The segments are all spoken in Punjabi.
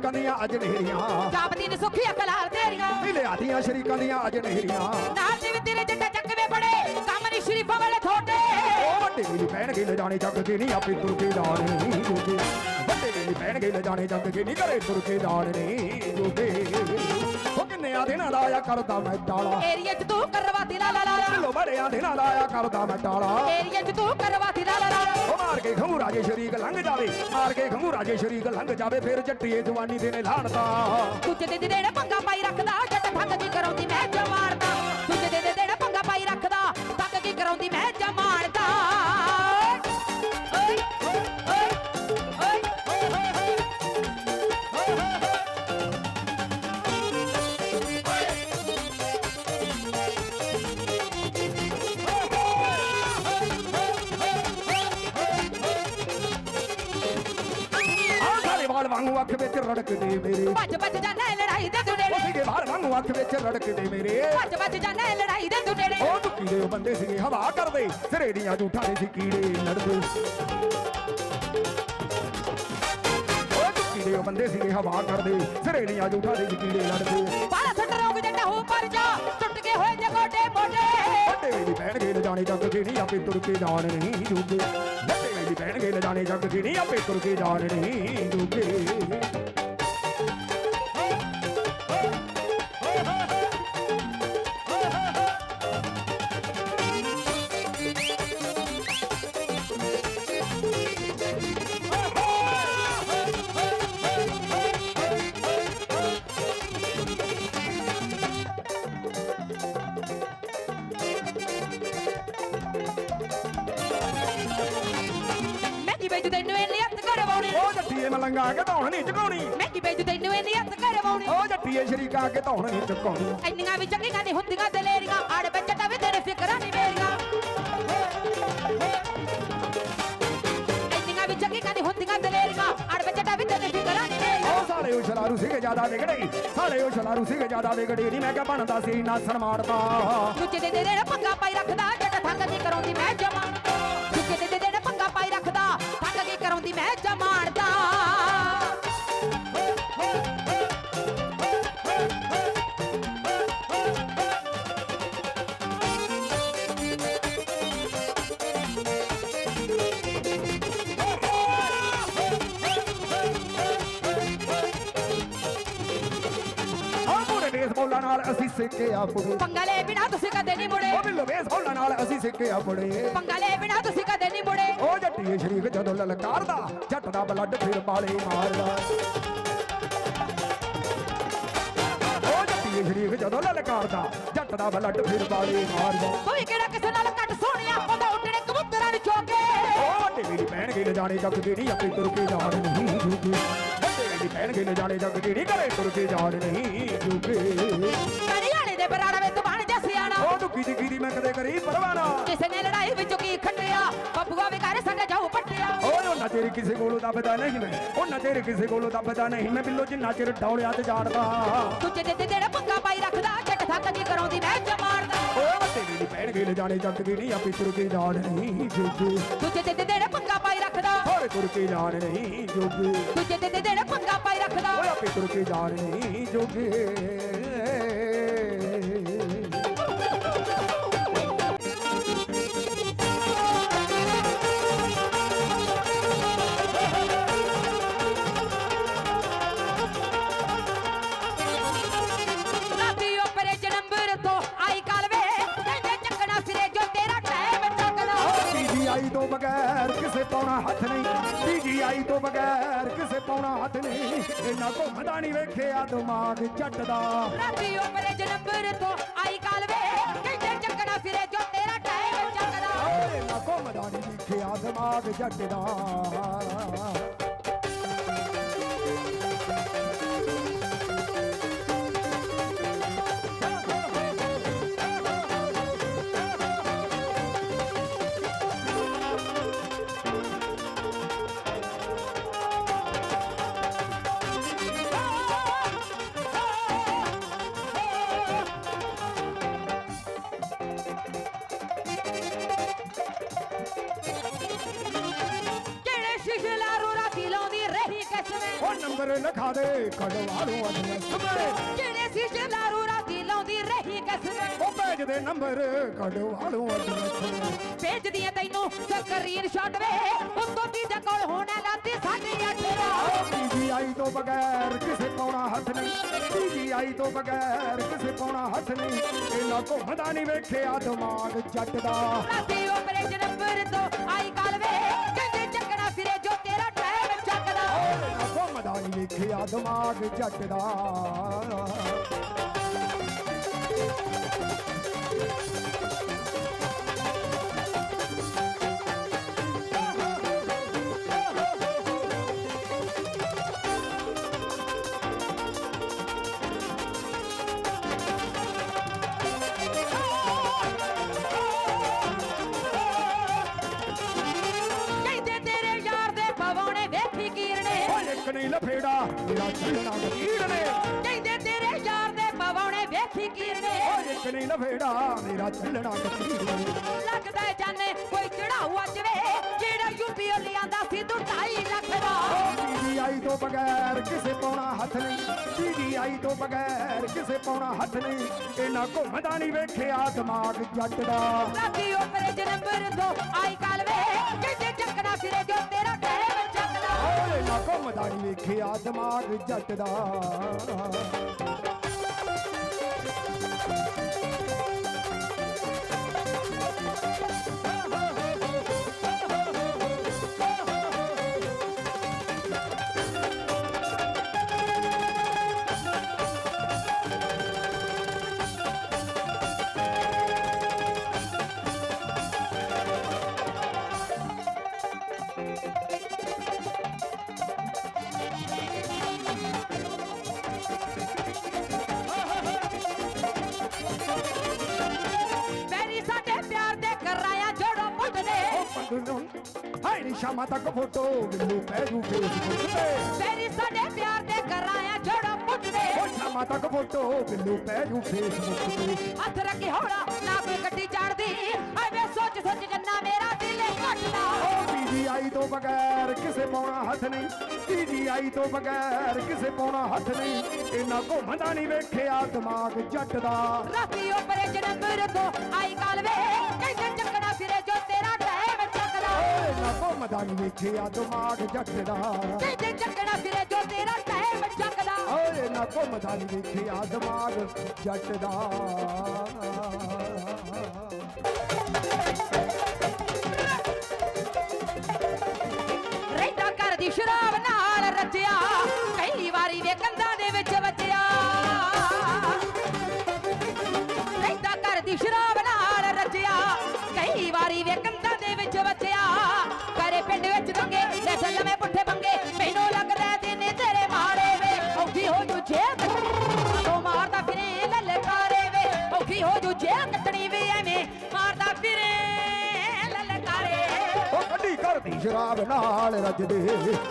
ਦੀਆਂ ਅੱਜ ਨਹਿਰੀਆਂ ਜਾਪਦੀ ਨੇ ਸੁਖੀ ਅਕਲਾਲ ਤੇਰੀਆਂ। ਨੀ ਲਿਆਦੀਆਂ ਸ਼ਰੀਕਾਂ ਦੀਆਂ ਅੱਜ ਨਹਿਰੀਆਂ ਨਾਲ ਦੇ ਵੀ ਤੇਰੇ ਜੱਟਾ ਚੱਕਵੇ ਬੜੇ ਕੰਮ ਨਹੀਂ ਸ਼ਰੀਫਾਂ ਵਾਲੇ ਥੋੜੇ ਉਹ ਵੱਡੇ ਵੇਲੇ ਪੈਣਗੇ ਲੈ ਜਾਣੇ ਜੱਗ ਕੇ ਨਹੀਂ ਆਪੇ ਤੁਰ ਕੇ ਨਹੀਂ ਜੋਗੇ। ਵੱਡੇ ਵੇਲੇ ਪੈਣਗੇ ਲੈ ਜਾਣੇ ਜੱਗ ਕੇ ਨਹੀਂ ਘਰੇ ਤੁਰ ਕੇ ਨਹੀਂ ਜੋਗੇ। ਉਹ ਕਿੰਨਿਆਂ ਦਿਨਾਂ ਦਾ ਆਇਆ ਕਰਦਾ ਮੈਂ ਟਾਲਾ ਏਰੀਏ 'ਚ ਤੂੰ ਕਰਵਾਤੀ ਲਾ ਲਾ ਲਾ ਲਾ। ਕਿਲੋ ਬੜਿਆਂ ਦਿਨਾਂ ਦਾ ਆਇਆ ਕਰਦਾ ਮੈਂ ਟਾਲਾ ਏਰੀਏ 'ਚ ਤੂੰ ਕਰਵਾਤੀ ਲਾ ਲਾ ਲਾ। ਉਹ ਮਾਰ ਕੇ ਖਮੂ ਰਾਜੇ ਸ਼ਰੀਕ ਲੰਘ ਜਾਵੇ ਮਾਰ ਕੇ ਖਮੂ ਰਾਜੇ ਸ਼ਰੀਕ ਲੰਘ ਜਾਵੇ ਫਿਰ ਜੱਟੀਏ ਜਵਾਨੀ ਦੇ ਨੇ ਲਾੜਦਾ ਦੂਜੇ ਦੇ ਦੇੜੇ ਪੰਗਾ ਪਾਈ ਰੱਖਦਾ ਜੱਟ ਠੱਗ ਕੀ ਕਰਾਉਂਦੀ ਮੈਂ ਜਮਾਰਦਾ ਦੂਜੇ ਦੇ ਦੇੜੇ ਪੰਗਾ ਪਾਈ ਰੱਖਦਾ ਠੱਗ ਕੀ ਕਰਾਉਂਦੀ ਮੈਂ ਜਮਾਰਦਾ। ਅੱਖ ਵਿੱਚ ਰੜਕਦੇ ਮੇਰੇ। ਭੱਜ ਭੱਜ ਜਾਣਾ ਲੜਾਈ ਦੇ ਤੂੰ ਨੇੜੇ ਉਹ ਸੀਗੇ ਵਾਲ ਵਾਂਗੂ ਅੱਖ ਵਿੱਚ ਰੜਕਦੇ ਮੇਰੇ। ਭੱਜ ਭੱਜ ਜਾਣਾ ਲੜਾਈ ਦੇ ਤੂੰ ਨੇੜੇ ਉਹ ਦੁੱਕੀ ਦੇ ਉਹ ਬੰਦੇ ਸੀਗੇ ਹਵਾ ਕਰਦੇ। ਸਿਰੇ ਦੀਆਂ ਝੂਠਾਂ ਦੇ ਸੀ ਕੀੜੇ ਲੜਦੇ। ਉਹ ਦੁੱਕੀ ਦੇ ਉਹ ਬੰਦੇ ਸੀਗੇ ਹਵਾ ਕਰਦੇ। ਸਿਰੇ ਦੀਆਂ ਝੂਠਾਂ ਦੇ ਸੀ ਕੀੜੇ ਲੜਦੇ। ਬਾਲਾ ਸੱਟ ਰੋਗ ਜੱਟਾ ਹੋ ਪਰ ਜਾ ਟੁੱਟ ਕੇ ਹੋਏ ਜੇ ਗੋਡੇ ਮੋਢੇ। ਵੱਡੇ ਵੇਲੇ ਪੈਣਗੇ ਲਜਾਣੇ ਜੱਗ ਨਹੀਂ ਆਪੇ ਤੁਰ ਕੇ ਜਾਣ ਨਹੀਂ ਜੋਗੇ। ਵੱਡੇ ਪੈਣਗੇ ਲਜਾਣੇ ਜੱਗ ਕੇ ਨਹੀਂ ਆਪੇ ਤੁਰ ਕੇ ਜਾਣ ਜੋਗੇ ਮਲੰਗਾ ਕੇ ਧੌਣ ਨਹੀਂ ਚਕਾਉਣੀ ਮੈਂ ਕੀ ਤੈਨੂੰ ਇੰਨੀ ਹੱਥ ਕਰਵਾਉਣੀ ਉਹ ਜੱਟੀਏ ਸ਼ਰੀਕਾ ਕੇ ਧੌਣ ਨਹੀਂ ਚਕਾਉਣੀ ਇੰਨੀਆਂ ਵੀ ਚੰਗੀਆਂ ਨਹੀਂ ਹੁੰਦੀਆਂ ਦਲੇਰੀਆਂ ਆੜ ਵਿੱਚ ਟਵੇ ਤੇਰੇ ਫਿਕਰਾਂ ਨਹੀਂ ਮੇਰੀਆਂ। ਇੰਨੀਆਂ ਵੀ ਚੰਗੀਆਂ ਨਹੀਂ ਹੁੰਦੀਆਂ ਦਲੇਰੀਆਂ ਆੜ ਵਿੱਚ ਟਵੇ ਤੇਰੇ ਫਿਕਰਾਂ ਨਹੀਂ ਮੇਰੀਆਂ। ਉਹ ਸਾਲੇ ਉਹ ਸ਼ਰਾਰੂ ਸੀਗੇ ਜ਼ਿਆਦਾ ਵਿਗੜੇ। ਸਾਲੇ ਉਹ ਸ਼ਰਾਰੂ ਸੀਗੇ ਜ਼ਿਆਦਾ ਵਿਗੜੇ ਨਹੀਂ। ਮੈਂ ਕਿਹਾ ਬਣਦਾ ਸੀ ਨਾਸਣ ਮਾਰਦਾ ਦੂਜੇ ਦੇ ਦੇ ਪੰਗਾ ਪਾਈ ਬੇਸਬਾਲਾਂ ਨਾਲ ਅਸੀਂ ਸਿੱਕੇ ਆ ਪੁੜੇ ਪੰਗਾ ਲੈ ਬਿਨਾ ਤੁਸੀਂ ਕਦੇ ਨਹੀਂ ਮੁੜੇ। ਉਹ ਬਿੱਲੋ ਬੇਸਬਾਲਾਂ ਨਾਲ ਅਸੀਂ ਸਿੱਕੇ ਆ ਪੁੜੇ ਪੰਗਾ ਲੈ ਬਿਨਾ ਤੁਸੀਂ ਕਦੇ ਨਹੀਂ ਮੁੜੇ। ਉਹ ਜੱਟੀਏ ਸ਼ਰੀਕ ਜਦੋਂ ਲਲਕਾਰਦਾ ਜੱਟ ਦਾ ਬਲੱਡ ਫਿਰ ਬਾਲੇ ਮਾਰਦਾ। ਉਹ ਜੱਟੀਏ ਸ਼ਰੀਕ ਜਦੋਂ ਲਲਕਾਰਦਾ ਜੱਟ ਦਾ ਬਲੱਡ ਫਿਰ ਬਾਲੇ ਮਾਰਦਾ। ਕੋਈ ਕਿਹੜਾ ਕਿਸੇ ਨਾਲ ਘੱਟ ਸੋਹਣਿਆ ਉਹਦਾ ਉੱਡਣੇ ਕਬੂਤਰਾਂ ਨੂੰ ਚੋਕੇ ਉਹ ਵੱਡੇ ਪੈਣਗੇ ਲੈ ਜਾਣੇ ਜੱਗ ਦੀ ਨਹੀਂ ਆਪੇ ਤੁਰ ਕੇ ਜਾਣ ਨਹੀਂ ਜੂਗੇ ਵੀਰੀ ਪੈਣਗੇ ਜਾਣੇ ਜੱਗ ਦੀ ਨਹੀਂ ਘਰੇ ਤੁਰ ਕੇ ਜਾਣ ਨਹੀਂ ਜੂਗੇ ਕੜੀ ਵਾਲੇ ਦੇ ਬਰਾੜਾ ਵਿੱਚ ਬਣ ਜਾ ਸਿਆਣਾ। ਉਹ ਦੁੱਕੀ ਦੀ ਕੀਦੀ ਮੈਂ ਕਦੇ ਕਰੀ ਪਰਵਾਨਾ ਕਿਸੇ ਨੇ ਲੜਾਈ ਵਿੱਚ ਕੀ ਖੱਟਿਆ? ਬੱਬੂਆ ਵੀ ਘਰ ਸੰਗ ਜਾਊ ਪੱਟਿਆ। ਉਹ ਨਚੇਰ ਕਿਸੇ ਕੋਲੋਂ ਦੱਬਦਾ ਨਹੀਂ ਮੈਂ। ਉਹ ਨਚੇਰ ਕਿਸੇ ਕੋਲੋਂ ਦੱਬਦਾ ਨਹੀਂ ਮੈਂ। ਬਿੱਲੋ ਜਿੰਨਾ ਚਿਰ ਡੌਲਿਆਂ ਤੇ ਜਾਣਦਾ ਦੂਜੇ ਦੇ ਦੇੜਾ ਪੰਗਾ ਪਾਈ ਰੱਖਦਾ ਜੱਟ ਥੱਕ ਦੀ ਕਰਾਉਂਦੀ ਮੈਂ ਜਮਾਰਦਾ ਓਏ ਵੱਡੇ ਵੀਰੀ ਪੈਣਗੇ ਜਾਣੇ ਜੱਗ ਦੀ ਨਹੀਂ ਆਪੇ ਤੁਰ ਕੇ ਜਾਣ ਨਹੀਂ ਜੂਗੇ ਦੂਜੇ ਦੇ ਦੇੜਾ ਪੰਗਾ ਪਾਈ ਤੁਰ ਕੇ ਜਾਣ ਨਹੀਂ ਜੂਗੇ। ਦੂਜੇ ਦੇ ਦੇੜਾ ਪੰਗਾ ਪਾਈ ਰੱਖਦਾ। ਓਏ ਆਪੇ ਤੁਰ ਕੇ ਜਾਣ ਨਹੀਂ ਜੋਗੇ। ਪੀਜੀਆਈ ਤੋਂ ਬਗੈਰ ਕਿਸੇ ਪਾਉਣਾ ਹੱਥ ਨਹੀਂ। ਇਹਨਾਂ ਘੁੰਮਦਾ ਨਹੀਂ ਵੇਖਿਆ ਦਿਮਾਗ ਜੱਟ ਦਾ ਰਾਤੀ ਓਪਰੇ ਜਨੰਬਰ ਤੋਂ ਆਈ ਕਾਲਵੇ ਕਹਿੰਦੇ ਚੱਕਣਾ ਸਿਰੇ ਜੋ ਤੇਰਾ ਟਾਈਮ ਚੱਕਣਾ ਓਏ ਨਾ ਘੁੰਮਦਾ ਨਹੀਂ ਵੇਖਿਆ ਦਿਮਾਗ ਦਾ ਨੰਬਰ ਲਿਖਾ ਦੇ ਕਢਵਾ ਲੂੰ ਐਡਰੈਸ ਵੇ ਜਿਹੜੇ ਸੀ ਜਲਾਰੂ ਰਾਤੀ ਲਾਉਂਦੀ ਰਹੀ ਕਸਮ ਉਹ ਭੇਜ ਦੇ ਨੰਬਰ ਕਢਵਾ ਲੂੰ ਐਡਰੈਸ ਭੇਜਦੀਆਂ ਤੈਨੂੰ ਸਕਰੀਨ ਸ਼ਾਟ ਵੇ। ਉੱਤੋਂ ਤੀਜਾ ਕੋਲ ਹੋਣਾ ਲਾਤੀ ਸਾਡੀ ਅੱਠ ਦਾ। ਪੀਜੀਆਈ ਤੋਂ ਬਗੈਰ ਕਿਸੇ ਪਾਉਣਾ ਹੱਥ ਨਹੀਂ। ਪੀਜੀਆਈ ਤੋਂ ਬਗੈਰ ਕਿਸੇ ਪਾਉਣਾ ਹੱਥ ਨਹੀਂ। ਇਹਨਾਂ ਘੁੰਮਦਾ ਨਹੀਂ ਵੇਖਿਆ ਦਿਮਾਗ ਜੱਟ ਦਾ ਰਾਤੀ ਤੋਂ ਆਈ ਕਾਲ ਵੇ। ਵੇਖਿਆ ਦਿਮਾਗ ਜੱਟ ਦਾ ਵੇਖੀ ਕੀਰਨੇ ਨਹੀਂ ਲਫੇੜਾ ਮੇਰਾ ਚੱਲਣਾ ਨੇ ਲੱਗਦਾ ਏ ਜਾਣੇ ਕੋਈ ਚੜਾਊ ਅੱਜ ਵੇ ਜਿਹੜਾ ਯੂਪੀ ਲਿਆਂਦਾ ਸੀ ਤੂੰ 2.5 ਲੱਖ ਦਾ। ਪੀਜੀਆਈ ਤੋਂ ਬਗੈਰ ਕਿਸੇ ਪਾਉਣਾ ਹੱਥ ਨਹੀਂ। ਪੀਜੀਆਈ ਤੋਂ ਬਗੈਰ ਕਿਸੇ ਪਾਉਣਾ ਹੱਥ ਨਹੀਂ। ਇਹਨਾਂ ਘੁੰਮਦਾ ਨਹੀਂ ਵੇਖਿਆ ਦਿਮਾਗ ਜੱਟ ਦਾ। ਰਾਤੀ ਆਪਰੇਸ਼ਨ ਨੰਬਰ ਤੋਂ ਆਈ ਕਾਲ ਵੇ ਕਹਿੰਦੇ ਚੱਕਣਾ ਫਿਰੇ ਜੋ ਤੇਰਾ ਟਾਈਮ ਚੱਕਦਾ। ਓਏ ਨਾ ਘੁੰਮਦਾ ਨਹੀਂ ਵੇਖਿਆ ਦਿਮਾਗ ਜੱਟ ਦਾ। ਮੇਰੀ ਨੀ ਸ਼ਾਮਾਂ ਤੱਕ ਫੋਟੋ ਮੈਨੂੰ ਪੈ ਜੂ ਫੇਸਬੁੱਕ ਤੇ। ਮੇਰੀ ਸਾਡੇ ਪਿਆਰ ਦੇ ਕਰਾਇਆ ਜੋੜੋ ਪੁੱਟਦੇ। ਓ ਸ਼ਾਮਾਂ ਤੱਕ ਫੋਟੋ ਮੈਨੂੰ ਪੈ ਜੂ ਫੇਸਬੁੱਕ ਤੇ। ਹੱਥ ਰੱਖੀ ਹੋੜਾ ਨਾ ਕੋਈ ਗੱਡੀ ਚੜਦੀ। ਐਵੇਂ ਸੋਚ ਸੋਚ ਜੰਨਾ ਮੇਰਾ ਦਿਲ ਘਟਦਾ। ਓ ਪੀਜੀਆਈ ਤੋਂ ਬਗੈਰ ਕਿਸੇ ਪਾਉਣਾ ਹੱਥ ਨਹੀਂ। ਪੀਜੀਆਈ ਤੋਂ ਬਗੈਰ ਕਿਸੇ ਪਾਉਣਾ ਹੱਥ ਨਹੀਂ। ਇਹਨਾਂ ਘੁੰਮਦਾ ਨਹੀਂ ਵੇਖਿਆ ਦਿਮਾਗ ਜੱਟ ਦਾ ਰਾਤੀ ਆਪਰੇਸ਼ਨ ਨੰਬਰ ਤੋਂ ਆਈ ਕਾਲ ਵੇ ਕਹਿੰਦੇ ਘੁੰਮਦਾ ਨਹੀਂ ਵੇਖਿਆ ਦਿਮਾਗ ਜੱਟ ਦਾ ਕਹਿੰਦੇ ਚੱਕਣਾ ਫਿਰੇ ਜੋ ਤੇਰਾ ਟਾਈਮ ਚੱਕਦਾ। ਓਏ ਨਾ ਘੁੰਮਦਾ ਨਹੀਂ ਵੇਖਿਆ ਦਿਮਾਗ ਜੱਟ ਉਹ ਘਰ ਦੀ ਸ਼ਰਾਬ ਨਾਲ ਰੱਜਦੇ।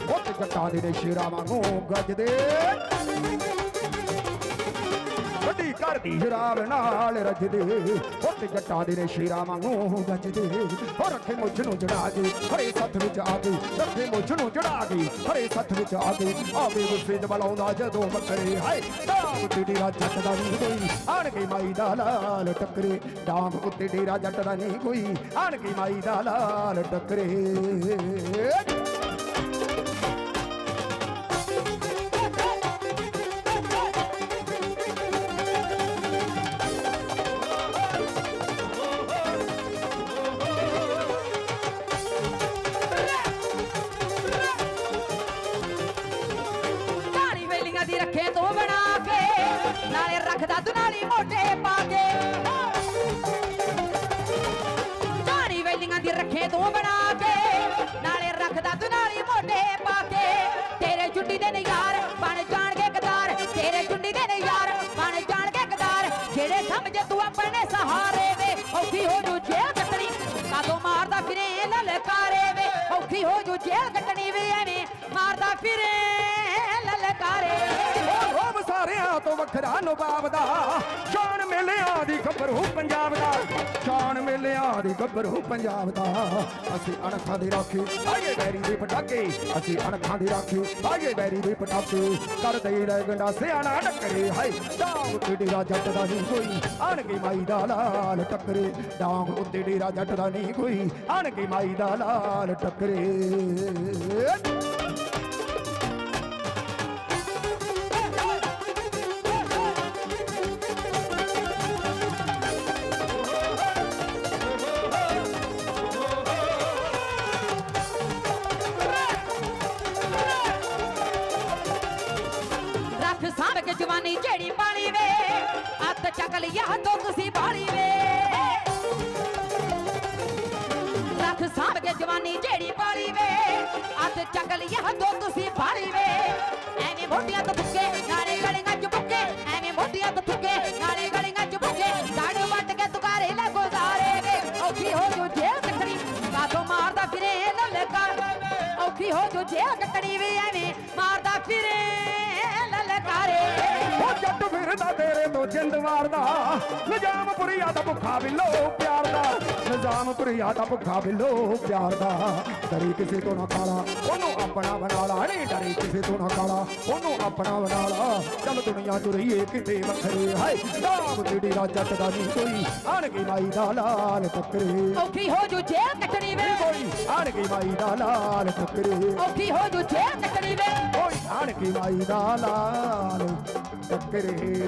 ਉਹ ਤੇ ਜੱਟਾਂ ਦੇ ਨੇ ਸ਼ੇਰਾਂ ਵਾਂਗੂ ਗੱਜਦੇ। ਵੱਡੀ ਘਰ ਦੀ ਸ਼ਰਾਬ ਨਾਲ ਰੱਜਦੇ। ਤੇ ਜੱਟਾਂ ਦੇ ਨੇ ਸ਼ੇਰਾਂ ਵਾਂਗੂ ਗੱਜਦੇ ਉਹ ਰੱਖੇ ਮੁੱਛ ਨੂੰ ਜੜਾ ਕੇ ਹਰੇ ਸੱਥ ਵਿੱਚ ਆ ਕੇ ਰੱਖੇ ਮੁੱਛ ਨੂੰ ਜੜਾ ਕੇ ਹਰੇ ਸੱਥ ਵਿੱਚ ਆ ਕੇ ਆਵੇ ਗੁੱਸੇ ਚ ਬਲਾਉਂਦਾ ਜਦੋਂ ਬੱਕਰੇ, ਹਾਏ, ਡਾਂਗ ਉੱਤੇ ਡੇਰਾ ਜੱਟ ਦਾ ਨਹੀਂ ਕੋਈ। ਆਣ ਕੇ ਮਾਈ ਦਾ ਲਾਲ ਟੱਕਰੇ, ਡਾਂਗ ਉੱਤੇ ਡੇਰਾ ਜੱਟ ਦਾ ਨਹੀਂ ਕੋਈ। ਆਣ ਕੇ ਮਾਈ ਦਾ ਲਾਲ ਟੱਕਰੇ। ਵੇਲੀਆਂ ਤੂੰ ਬਣਾ ਕੇ, ਨਾਲੇ ਰੱਖਦਾ ਤੂੰ ਨਾਲੀ ਮੋਢੇ ਪਾ ਕੇ। ਤੇਰੇ ਚੁੱਡੀ ਦੇ ਨੇ ਯਾਰ ਬਣ ਜਾਣਗੇ ਗਦਾਰ, ਤੇਰੇ ਚੁੱਡੀ ਦੇ ਨੇ ਯਾਰ ਬਣ ਜਾਣਗੇ ਗਦਾਰ। ਜਿਹੜੇ ਸਮਝੇ ਤੂੰ ਆਪਣੇ ਸਹਾਰੇ ਵੇ, ਔਖੀ ਹੋ ਜੂ ਜੇਲ੍ਹ ਕੱਟਣੀ। ਕਾਦੋਂ ਮਾਰਦਾ ਫਿਰੇ ਲਲਕਾਰੇ ਵੇ, ਔਖੀ ਹੋ ਜੂ ਜੇਲ੍ਹ ਕੱਟਣੀ ਵੀ ਐਵੇਂ ਮਾਰਦਾ ਫਿਰੇ ਲਲਕਾਰੇ। ਤੋਂ ਵੱਖਰਾ ਨਵਾਬ ਦਾ। ਸ਼ਾਨ ਮੇਲਿਆਂ ਦੀ ਗੱਭਰੂ ਪੰਜਾਬ ਦਾ। ਸ਼ਾਨ ਮੇਲਿਆਂ ਦੀ ਗੱਭਰੂ ਪੰਜਾਬ ਦਾ। ਅਸੀਂ ਅਣਖਾਂ ਦੀ ਰਾਖੀ ਆਏ ਬੈਰੀ ਦੇ ਪਟਾਕੇ। ਅਸੀਂ ਅਣਖਾਂ ਦੀ ਰਾਖੀ ਆਏ ਬੈਰੀ ਦੇ ਪਟਾਕੇ। ਕਰਦੇ ਰਹਿ ਗੰਡਾ ਸਿਆਣਾ ਟੱਕਰੇ, ਹਾਏ, ਡਾਂਗ ਉੱਤੇ ਡੇਰਾ ਜੱਟ ਦਾ ਨਹੀਂ ਕੋਈ। ਆਣ ਕੇ ਮਾਈ ਦਾ ਲਾਲ ਟੱਕਰੇ, ਡਾਂਗ ਉੱਤੇ ਡੇਰਾ ਜੱਟ ਦਾ ਨਹੀਂ ਕੋਈ। ਆਣ ਕੇ ਮਾਈ ਦਾ ਲਾਲ ਟੱਕਰੇ। ਰੱਖ ਸਾਂਭ ਕੇ ਜਵਾਨੀ ਝੇੜੀ ਪਾਣੀ ਵੇ। ਅੱਤ ਚੱਕ ਲਿਆ ਤੋਂ ਤੁਸੀਂ ਬਾਲੀ ਵੇ। ਰੱਖ ਸਾਂਭ ਕੇ ਜਵਾਨੀ ਝੇੜੀ ਪਾਲੀ ਵੇ। ਅੱਤ ਚੱਕ ਲਿਆ ਤੋਂ ਤੁਸੀਂ ਬਾਲੀ ਵੇ। ਐਵੇਂ ਮੋਢਿਆਂ ਤੋਂ ਫੁੱਕੇ, ਨਾਲੇ ਗਲੀਆਂ ਚ ਬੁੱਕੇ ਐਵੇਂ ਮੋਢਿਆਂ ਤੋਂ ਫੁੱਕੇ, ਨਾਲੇ ਗਲੀਆਂ ਚ ਬੁੱਕੇ ਗੜ ਵੱਟ ਕੇ ਤੁਕਾਰੇ ਲੈ ਗੁਜ਼ਾਰੇ ਵੇ। ਔਖੀ ਹੋ ਜੋ ਜੇਲ੍ਹ ਕੱਟਣੀ ਕਾਤੋਂ ਮਾਰਦਾ ਫਿਰੇ ਲਲਕਾਰ ਔਖੀ ਹੋ ਜੋ ਜੇਲ੍ਹ ਕੱਟਣੀ ਵੇ, ਐਵੇਂ ਮਾਰਦਾ ਫਿਰੇ। ਉਹ ਜੱਟ ਫਿਰਦਾ ਤੇਰੇ ਤੋਂ ਜਿੰਦ ਮਾਰਦਾ ਨਿਜ਼ਾਮ ਪੁਰੀਆ ਦਾ ਭੁੱਖਾ ਬਿੱਲੋ ਪਿਆਰ ਦਾ ਨਿਜ਼ਾਮ ਪੁਰੀਆ ਦਾ ਭੁੱਖਾ ਬਿੱਲੋ ਪਿਆਰ ਦਾ ਡਰੀ ਕਿਸੇ ਤੋਂ ਨਾ ਕਾਲਾ ਉਹਨੂੰ ਆਪਣਾ ਬਣਾ ਲਾ ਨਹੀਂ ਡਰੀ ਕਿਸੇ ਤੋਂ ਨਾ ਕਾਲਾ ਉਹਨੂੰ ਆਪਣਾ ਬਣਾ ਲਾ ਚੱਲ ਦੁਨੀਆ ਚ ਰਹੀਏ ਕਿਤੇ ਵੱਖਰੇ। ਹਾਏ ਨਾਮ ਜਿਹੜੀ ਦਾ ਜੱਟ ਦਾ ਨਹੀਂ ਕੋਈ ਆਣ ਕੇ ਮਾਈ ਦਾ ਲਾਲ ਟੱਕਰੇ। ਔਖੀ ਹੋ ਜੋ ਜੇਲ੍ਹ ਕੱਟਣੀ ਵੇ। ਕੋਈ ਆਣ ਕੇ ਮਾਈ ਦਾ ਲਾਲ ਟੱਕਰੇ। ਔਖੀ ਹੋ ਜੋ ਜੇਲ੍ਹ ਕੱਟਣੀ ਵੇ। ਓਏ ਆਣ ਮਾਈ ਦਾ ਲਾਲ ਟੱਕਰੇ